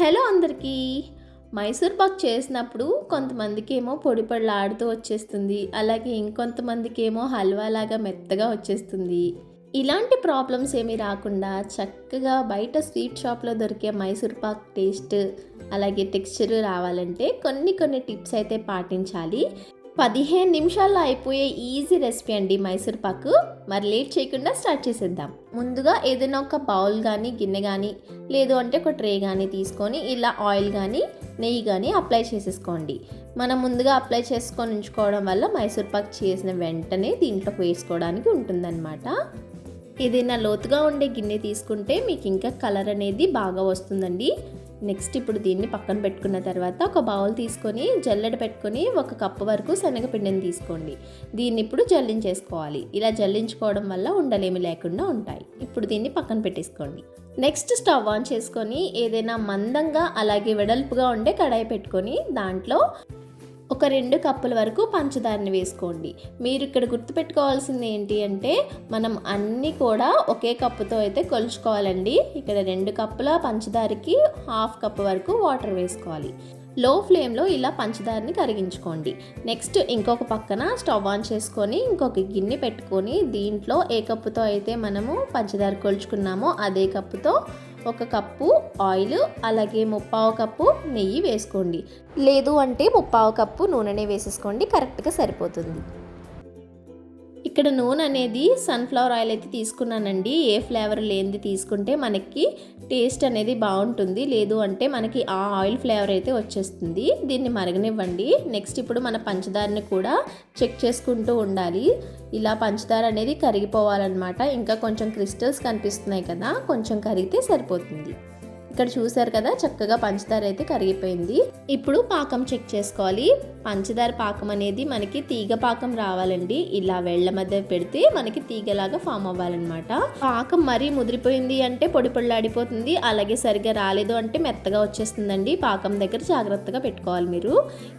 Hello అందరికీ. మైసూర్ పాక్ చేసినప్పుడు కొంతమందికి ఏమో పొడి ఆడుతూ వచ్చేస్తుంది. అలాగే ఇంకొంతమందికి ఏమో హల్వా లాగా మెత్తగా వచ్చేస్తుంది. ఇలాంటి ప్రాబ్లమ్స్ ఏమీ రాకుండా చక్కగా బయట స్వీట్ షాప్లో దొరికే మైసూర్ పాక్ టేస్ట్ అలాగే టెక్స్చర్ రావాలంటే కొన్ని కొన్ని టిప్స్ అయితే పాటించాలి. పదిహేను నిమిషాల్లో అయిపోయే ఈజీ రెసిపీ అండి మైసూర్ పాకు. మరి లేట్ చేయకుండా స్టార్ట్ చేసేద్దాం. ముందుగా ఏదైనా ఒక బౌల్ కానీ గిన్నె కానీ లేదు అంటే ఒక ట్రే కానీ తీసుకొని ఇలా ఆయిల్ కానీ నెయ్యి కానీ అప్లై చేసేసుకోండి. మనం ముందుగా అప్లై చేసుకొని ఉంచుకోవడం వల్ల మైసూర్ పాక్ చేసిన వెంటనే దీంట్లోకి వేసుకోవడానికి ఉంటుందన్నమాట. ఏదైనా లోతుగా ఉండే గిన్నె తీసుకుంటే మీకు ఇంకా కలర్ అనేది బాగా వస్తుందండి. నెక్స్ట్ ఇప్పుడు దీన్ని పక్కన పెట్టుకున్న తర్వాత ఒక బౌల్ తీసుకొని జల్లెడ పెట్టుకొని ఒక కప్పు వరకు శనగపిండిని తీసుకోండి. దీన్ని ఇప్పుడు జల్లించేసుకోవాలి. ఇలా జల్లించుకోవడం వల్ల ఉండలేమి లేకుండా ఉంటాయి. ఇప్పుడు దీన్ని పక్కన పెట్టేసుకోండి. నెక్స్ట్ స్టవ్ ఆన్ చేసుకొని ఏదైనా మందంగా అలాగే వెడల్పుగా ఉండే కడాయి పెట్టుకొని దాంట్లో ఒక రెండు కప్పుల వరకు పంచదారని వేసుకోండి. మీరు ఇక్కడ గుర్తుపెట్టుకోవాల్సింది ఏంటి అంటే మనం అన్నీ కూడా ఒకే కప్పుతో అయితే కొలుచుకోవాలండి. ఇక్కడ రెండు కప్పుల పంచదారకి హాఫ్ కప్ వరకు వాటర్ వేసుకోవాలి. లో ఫ్లేమ్లో ఇలా పంచదారని కరిగించుకోండి. నెక్స్ట్ ఇంకొక పక్కన స్టవ్ ఆన్ చేసుకొని ఇంకొక గిన్నె పెట్టుకొని దీంట్లో ఏ కప్పుతో అయితే మనము పంచదార కొలుచుకున్నామో అదే కప్పుతో ఒక కప్పు ఆయిల్ అలాగే ముప్పావు కప్పు నెయ్యి వేసుకోండి. లేదు అంటే ముప్పావు కప్పు నూనెనే వేసేసుకోండి కరెక్ట్గా సరిపోతుంది. ఇక్కడ నూనె అనేది సన్ఫ్లవర్ ఆయిల్ అయితే తీసుకున్నానండి. ఏ ఫ్లేవర్ లేనిది తీసుకుంటే మనకి టేస్ట్ అనేది బాగుంటుంది. లేదు అంటే మనకి ఆ ఆయిల్ ఫ్లేవర్ అయితే వచ్చేస్తుంది. దీన్ని మరగనివ్వండి. నెక్స్ట్ ఇప్పుడు మన పంచదారని కూడా చెక్ చేసుకుంటూ ఉండాలి. ఇలా పంచదార అనేది కరిగిపోవాలన్నమాట. ఇంకా కొంచెం క్రిస్టల్స్ కనిపిస్తున్నాయి కదా కొంచెం కరిగితే సరిపోతుంది. ఇక్కడ చూసారు కదా చక్కగా పంచదార అయితే కరిగిపోయింది. ఇప్పుడు పాకం చెక్ చేసుకోవాలి. పంచదార పాకం అనేది మనకి తీగ పాకం రావాలండి. ఇలా వెళ్ళ మధ్య పెడితే మనకి తీగలాగా ఫామ్ అవ్వాలన్నమాట. పాకం మరీ ముదిరిపోయింది అంటే పొడి పొడిలాడిపోతుంది అలాగే సరిగా రాలేదు అంటే మెత్తగా వచ్చేస్తుందండి. పాకం దగ్గర జాగ్రత్తగా పెట్టుకోవాలి మీరు.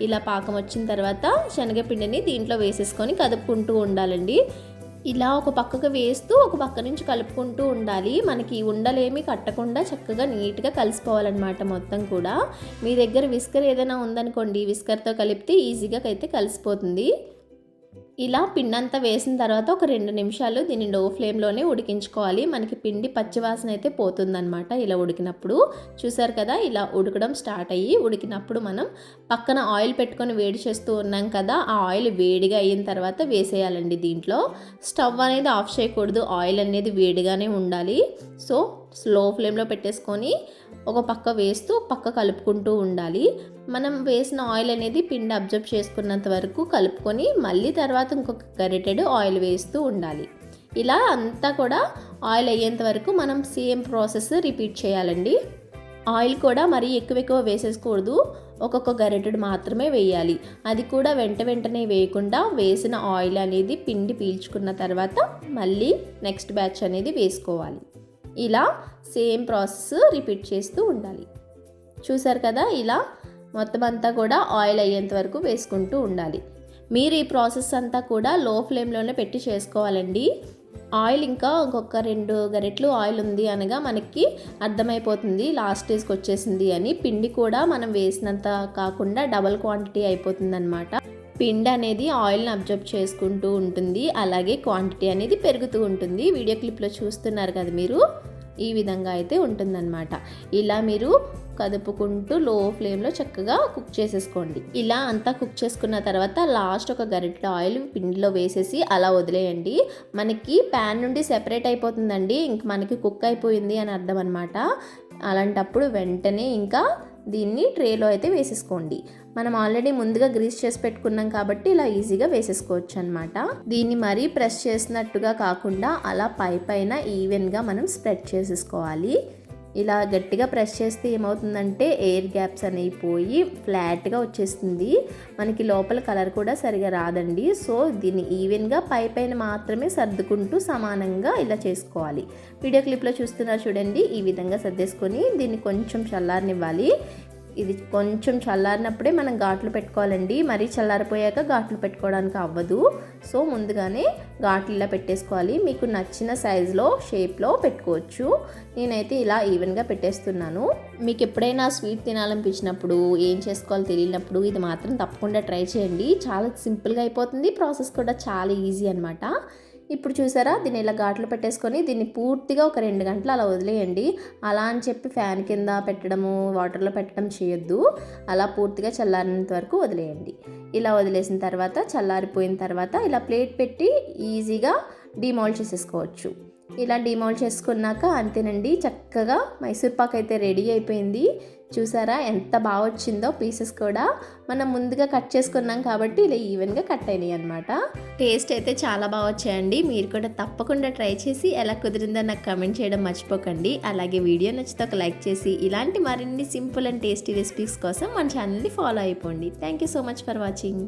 ఇలా పాకం వచ్చిన తర్వాత శనగపిండిని దీంట్లో వేసేసుకొని కదుపుకుంటూ ఉండాలండి. ఇలా ఒక పక్కకు వేస్తూ ఒక పక్క నుంచి కలుపుకుంటూ ఉండాలి. మనకి ఉండలేమి కట్టకుండా చక్కగా నీట్గా కలిసిపోవాలన్నమాట మొత్తం కూడా. మీ దగ్గర విస్కర్ ఏదైనా ఉందనుకోండి విస్కర్తో కలిపితే ఈజీగా అయితే కలిసిపోతుంది. ఇలా పిండి అంతా వేసిన తర్వాత ఒక రెండు నిమిషాలు దీన్ని లో ఫ్లేమ్లోనే ఉడికించుకోవాలి. మనకి పిండి పచ్చివాసన అయితే పోతుందన్నమాట ఇలా ఉడికినప్పుడు. చూసారు కదా ఇలా ఉడకడం స్టార్ట్ అయ్యి ఉడికినప్పుడు మనం పక్కన ఆయిల్ పెట్టుకొని వేడి చేస్తూ ఉన్నాం కదా ఆ ఆయిల్ వేడిగా అయిన తర్వాత వేసేయాలండి దీంట్లో. స్టవ్ అనేది ఆఫ్ చేయకూడదు ఆయిల్ అనేది వేడిగానే ఉండాలి. సో స్లో ఫ్లేమ్లో పెట్టేసుకొని ఒక పక్క వేస్తూ పక్క కలుపుకుంటూ ఉండాలి. మనం వేసిన ఆయిల్ అనేది పిండి అబ్జర్వ్ చేసుకున్నంత వరకు కలుపుకొని మళ్ళీ తర్వాత ఇంకొక గరిటెడు ఆయిల్ వేస్తూ ఉండాలి. ఇలా అంతా కూడా ఆయిల్ అయ్యేంత వరకు మనం సేమ్ ప్రాసెస్ రిపీట్ చేయాలండి. ఆయిల్ కూడా మరీ ఎక్కువ ఎక్కువ వేసేసుకోకూడదు. ఒక్కొక్క గరిటెడు మాత్రమే వేయాలి. అది కూడా వెంట వెంటనే వేయకుండా వేసిన ఆయిల్ అనేది పిండి పీల్చుకున్న తర్వాత మళ్ళీ నెక్స్ట్ బ్యాచ్ అనేది వేసుకోవాలి. ఇలా సేమ్ ప్రాసెస్ రిపీట్ చేస్తూ ఉండాలి. చూసారు కదా ఇలా మొత్తం అంతా కూడా ఆయిల్ అయ్యేంత వరకు వేసుకుంటూ ఉండాలి. మీరు ఈ ప్రాసెస్ అంతా కూడా లో ఫ్లేమ్లోనే పెట్టి చేసుకోవాలండి. ఆయిల్ ఇంకా ఇంకొక రెండు గరిటెలు ఆయిల్ ఉంది అనగా మనకి అర్థమైపోతుంది లాస్ట్ స్టేజ్కి వచ్చేసింది అని. పిండి కూడా మనం వేసినంత కాకుండా డబల్ క్వాంటిటీ అయిపోతుంది అనమాట పిండి అనేది ఆయిల్ని అబ్జర్వ్ చేసుకుంటూ ఉంటుంది అలాగే క్వాంటిటీ అనేది పెరుగుతూ ఉంటుంది. వీడియో క్లిప్లో చూస్తున్నారు కదా మీరు? ఈ విధంగా అయితే ఉంటుందన్నమాట. ఇలా మీరు కదుపుకుంటూ లో ఫ్లేమ్లో చక్కగా కుక్ చేసేసుకోండి. ఇలా అంతా కుక్ చేసుకున్న తర్వాత లాస్ట్ ఒక గరిటె ఆయిల్ పిండిలో వేసేసి అలా వదిలేయండి. మనకి ప్యాన్ నుండి సెపరేట్ అయిపోతుందండి. ఇంక మనకి కుక్ అయిపోయింది అని అర్థం అనమాట అలాంటప్పుడు వెంటనే ఇంకా దీన్ని ట్రేలో అయితే వేసేసుకోండి. మనం ఆల్రెడీ ముందుగా గ్రీస్ చేసి పెట్టుకున్నాం కాబట్టి ఇలా ఈజీగా వేసేసుకోవచ్చు అనమాట దీన్ని మరీ ప్రెస్ చేసినట్టుగా కాకుండా అలా పై పైన ఈవెన్గా మనం స్ప్రెడ్ చేసేసుకోవాలి. ఇలా గట్టిగా ప్రెస్ చేస్తే ఏమవుతుందంటే ఎయిర్ గ్యాప్స్ అనేవి పోయి ఫ్లాట్గా వచ్చేస్తుంది. మనకి లోపల కలర్ కూడా సరిగా రాదండి. సో దీన్ని ఈవెన్గా పై పైన మాత్రమే సర్దుకుంటూ సమానంగా ఇలా చేసుకోవాలి. వీడియో క్లిప్లో చూస్తున్నారు చూడండి. ఈ విధంగా సర్దేసుకొని దీన్ని కొంచెం చల్లారనివ్వాలి. ఇది కొంచెం చల్లారినప్పుడే మనం ఘాట్లు పెట్టుకోవాలండి. మరీ చల్లారిపోయాక ఘాట్లు పెట్టుకోవడానికి అవ్వదు. సో ముందుగానే ఘాట్లు ఇలా పెట్టేసుకోవాలి. మీకు నచ్చిన సైజులో షేప్లో పెట్టుకోవచ్చు. నేనైతే ఇలా ఈవెన్గా పెట్టేస్తున్నాను. మీకు ఎప్పుడైనా స్వీట్ తినాలనిపించినప్పుడు ఏం చేసుకోవాలో తెలియనప్పుడు ఇది మాత్రం తప్పకుండా ట్రై చేయండి. చాలా సింపుల్గా అయిపోతుంది. ప్రాసెస్ కూడా చాలా ఈజీ అనమాట ఇప్పుడు చూసారా? దీన్ని ఇలా ఘాట్లు పెట్టేసుకొని దీన్ని పూర్తిగా ఒక రెండు గంటలు అలా వదిలేయండి. అలా అని చెప్పి ఫ్యాన్ కింద పెట్టడము వాటర్లో పెట్టడం చేయొద్దు. అలా పూర్తిగా చల్లారినంత వరకు వదిలేయండి. ఇలా వదిలేసిన తర్వాత చల్లారిపోయిన తర్వాత ఇలా ప్లేట్ పెట్టి ఈజీగా డిమాల్ చేసేసుకోవచ్చు. ఇలా డిమోల్డ్ చేసుకున్నాక అంతేనండి. చక్కగా మైసూర్ పాక్ అయితే రెడీ అయిపోయింది. చూసారా ఎంత బాగా వచ్చిందో పీసెస్ కూడా. మనం ముందుగా కట్ చేసుకున్నాం కాబట్టి ఇలా ఈవెన్గా కట్ అయినాయి అనమాట టేస్ట్ అయితే చాలా బాగా వచ్చాయండి. మీరు కూడా తప్పకుండా ట్రై చేసి ఎలా కుదిరిందో నాకు కమెంట్ చేయడం మర్చిపోకండి. అలాగే వీడియో నచ్చితే ఒక లైక్ చేసి ఇలాంటి మరిన్ని సింపుల్ అండ్ టేస్టీ రెసిపీస్ కోసం మన ఛానల్ని ఫాలో అయిపోండి. Thank you so much for watching.